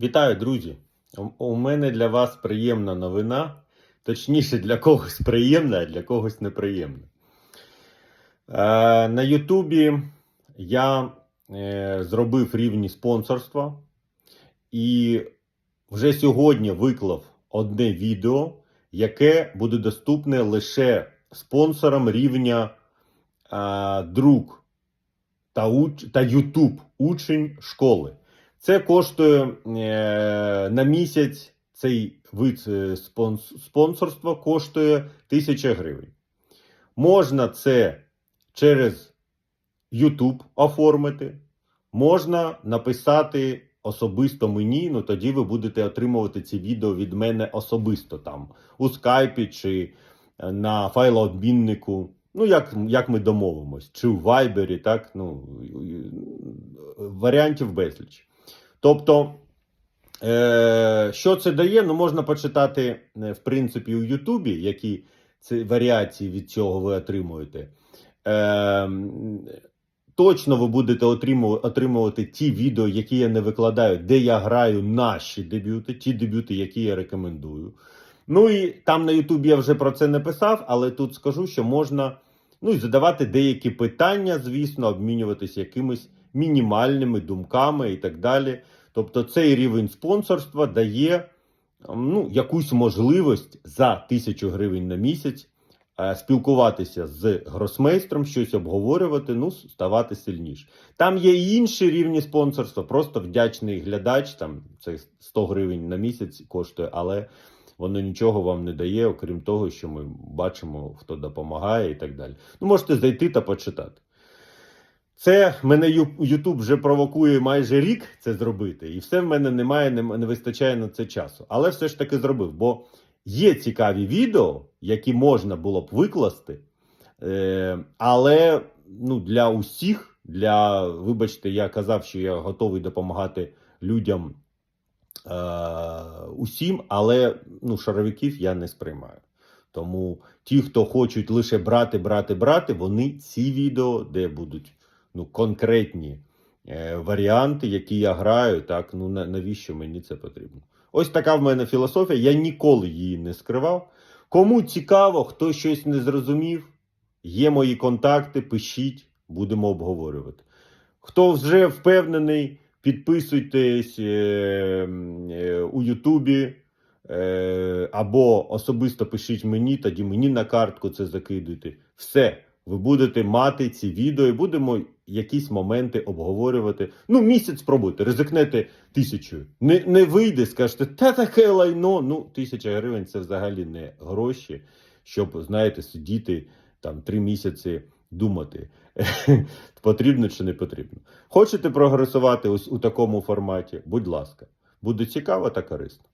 Вітаю, друзі! У- мене для вас приємна новина. Точніше, для когось приємна, а для когось неприємна. Е, на Ютубі я е, зробив рівні спонсорства і вже сьогодні виклав одне відео, яке буде доступне лише спонсорам рівня е, друг та, уч, та YouTube учень школи. Це коштує е, на місяць цей вид е, спонсорства коштує 1000 гривень. Можна це через YouTube оформити, можна написати особисто мені, ну тоді ви будете отримувати ці відео від мене особисто там у скайпі чи е, на файлообміннику. Ну, як, як ми домовимось, чи в Вайбері, так, ну, варіантів безліч. Тобто, е, що це дає? Ну, можна почитати, е, в принципі, у Ютубі, які це варіації від цього ви отримуєте. Е, точно ви будете отримувати ті відео, які я не викладаю, де я граю наші дебюти, ті дебюти, які я рекомендую. Ну і там на Ютубі я вже про це не писав, але тут скажу, що можна ну, і задавати деякі питання, звісно, обмінюватися якимись мінімальними думками і так далі. Тобто цей рівень спонсорства дає ну, якусь можливість за тисячу гривень на місяць е, спілкуватися з гросмейстром, щось обговорювати, ну, ставати сильніше. Там є і інші рівні спонсорства, просто вдячний глядач, там це 100 гривень на місяць коштує, але воно нічого вам не дає, окрім того, що ми бачимо, хто допомагає і так далі. Ну, можете зайти та почитати. Це мене Ютуб вже провокує майже рік це зробити, і все в мене немає, не, вистачає на це часу. Але все ж таки зробив, бо є цікаві відео, які можна було б викласти, е, але ну, для усіх, для, вибачте, я казав, що я готовий допомагати людям усім, але ну, шаровиків я не сприймаю. Тому ті, хто хочуть лише брати, брати, брати, вони ці відео, де будуть ну, конкретні е, варіанти, які я граю, так ну на, навіщо мені це потрібно? Ось така в мене філософія. Я ніколи її не скривав. Кому цікаво, хто щось не зрозумів, є мої контакти, пишіть, будемо обговорювати. Хто вже впевнений, підписуйтесь е, е, у Ютубі. Е, або особисто пишіть мені, тоді мені на картку це закидуйте. Все, ви будете мати ці відео і будемо якісь моменти обговорювати. Ну, місяць спробуйте, ризикнете тисячу. Не, не вийде, скажете, та таке лайно. Ну, тисяча гривень це взагалі не гроші, щоб, знаєте, сидіти там три місяці. Думати, потрібно чи не потрібно. Хочете прогресувати ось у такому форматі? Будь ласка, буде цікаво та корисно.